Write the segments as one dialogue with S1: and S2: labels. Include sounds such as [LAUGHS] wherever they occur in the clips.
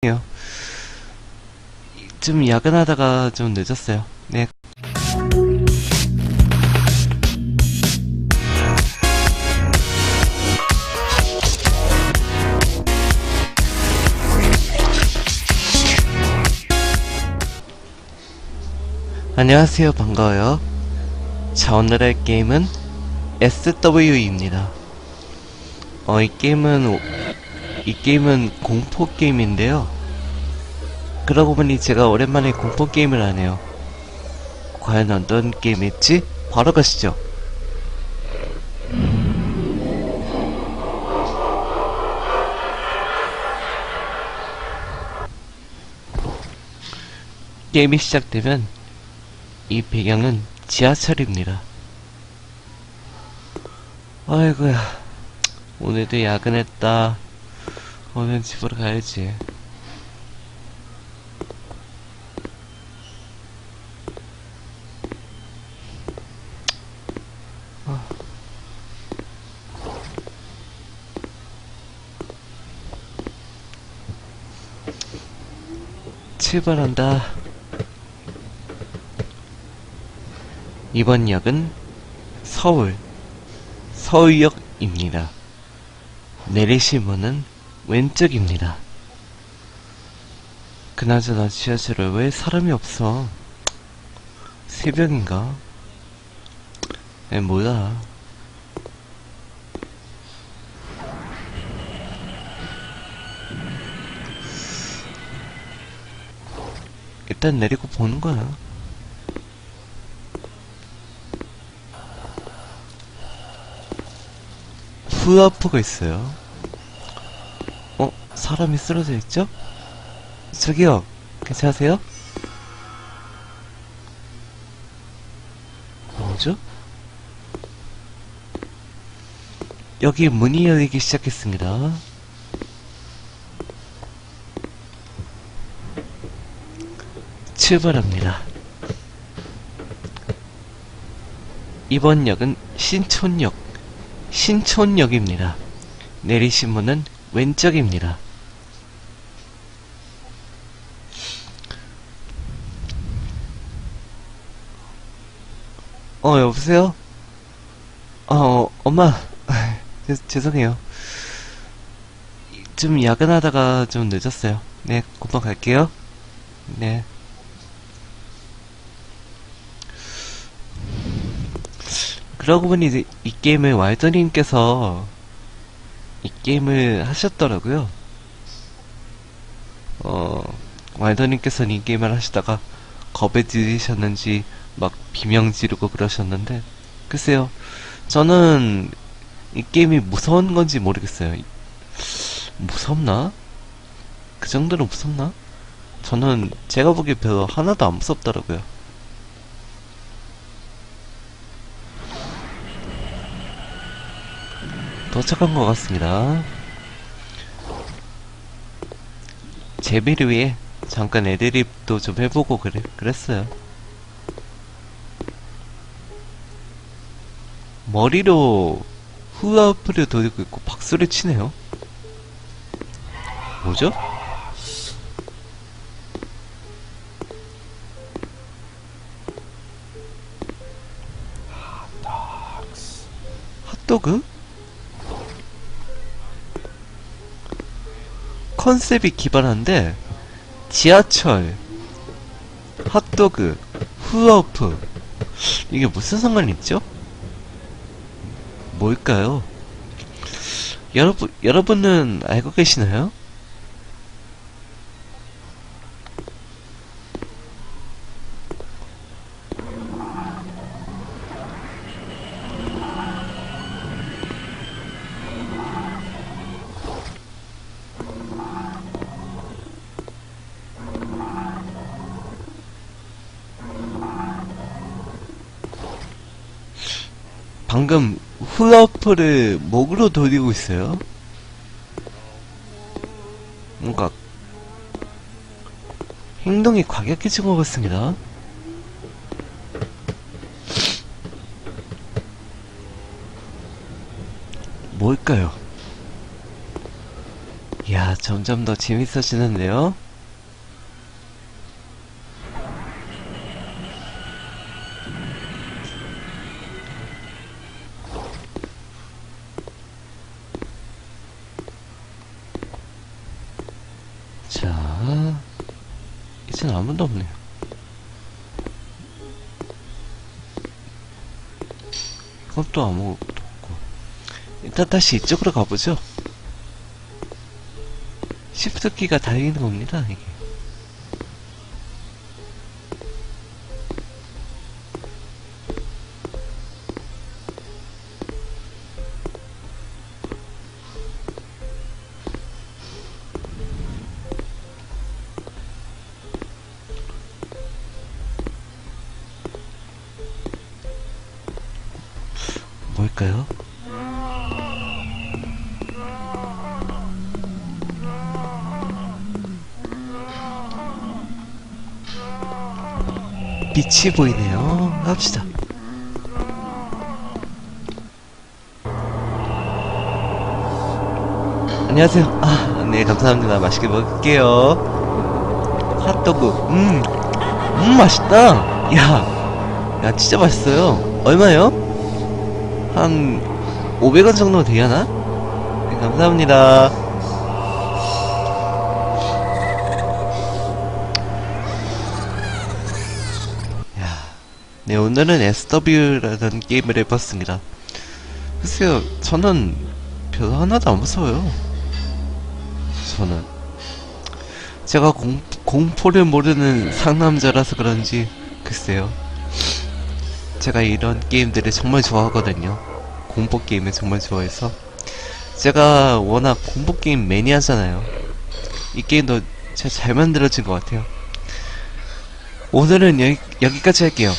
S1: 죄송해요. 좀 야근하다가 좀 늦었어요. 네. 안녕하세요. 반가워요. 자, 오늘의 게임은 SW입니다. 어, 이 게임은, 오- 이 게임은 공포 게임인데요. 그러고 보니 제가 오랜만에 공포 게임을 하네요. 과연 어떤 게임일지 바로 가시죠. 게임이 시작되면 이 배경은 지하철입니다. 아이고야, 오늘도 야근했다. 오늘 집으로 가야지. 출발한다. 이번 역은 서울, 서울역입니다. 내리실 문은 왼쪽입니다. 그나저나 지하철에 왜 사람이 없어? 새벽인가? 에, 뭐야. 일단 내리고 보는 거야. 후아프가 있어요. 어? 사람이 쓰러져 있죠? 저기요, 괜찮으세요? 뭐죠? 여기 문이 열리기 시작했습니다. 출발합니다. 이번 역은 신촌역, 신촌역입니다. 내리신 문은 왼쪽입니다. 어, 여보세요? 어, 엄마. [LAUGHS] 죄, 죄송해요. 좀 야근하다가 좀 늦었어요. 네, 금방 갈게요. 네. 그러고 보니 이제 이 게임을 왈더님께서 이 게임을 하셨더라고요. 어, 왈더님께서는 이 게임을 하시다가 겁에 들이셨는지 막 비명 지르고 그러셨는데, 글쎄요. 저는 이 게임이 무서운 건지 모르겠어요. 이- 무섭나? 그 정도로 무섭나? 저는 제가 보기에 별로 하나도 안 무섭더라고요. 도착한 것 같습니다. 재미를 위해 잠깐 애드립도 좀 해보고 그래, 그랬어요. 머리로 후아프를 돌리고 있고 박수를 치네요. 뭐죠? 핫도그? 컨셉이 기발한데 지하철, 핫도그, 후어프 이게 무슨 상관이 있죠? 뭘까요? 여러분 여러분은 알고 계시나요? 방금 훌라후프를 목으로 돌리고 있어요. 뭔가 행동이 과격해진 것 같습니다. 뭘까요? 이야, 점점 더 재밌어지는데요? 아무도 없네요. 이것도 아무것도 없고. 일단 다시 이쪽으로 가보죠. 시프트키가 달리는 겁니다, 이게. 뭘까요? 빛이 보이네요. 갑시다. 안녕하세요. 아, 네, 감사합니다. 맛있게 먹을게요. 핫도그, 음, 음, 맛있다. 야, 야, 진짜 맛있어요. 얼마요? 한 500원 정도 되려나? 네, 감사합니다. 야, 네, 오늘은 SW라는 게임을 해봤습니다. 글쎄요, 저는 별로 하나도 안 무서워요. 저는. 제가 공, 공포를 모르는 상남자라서 그런지, 글쎄요. 제가 이런 게임들을 정말 좋아하거든요. 공포 게임을 정말 좋아해서. 제가 워낙 공포 게임 매니아잖아요. 이 게임도 잘 만들어진 것 같아요. 오늘은 여기, 여기까지 할게요.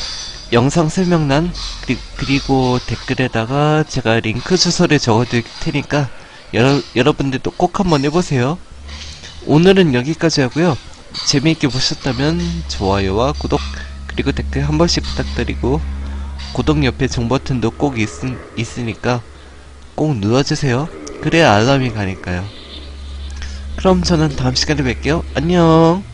S1: 영상 설명란 그리, 그리고 댓글에다가 제가 링크 주소를 적어둘 테니까 여러, 여러분들도 꼭 한번 해보세요. 오늘은 여기까지 하고요. 재미있게 보셨다면 좋아요와 구독 그리고 댓글 한 번씩 부탁드리고 구독 옆에 종 버튼도 꼭 있, 있으니까 꼭 눌러주세요. 그래야 알람이 가니까요. 그럼 저는 다음 시간에 뵐게요. 안녕.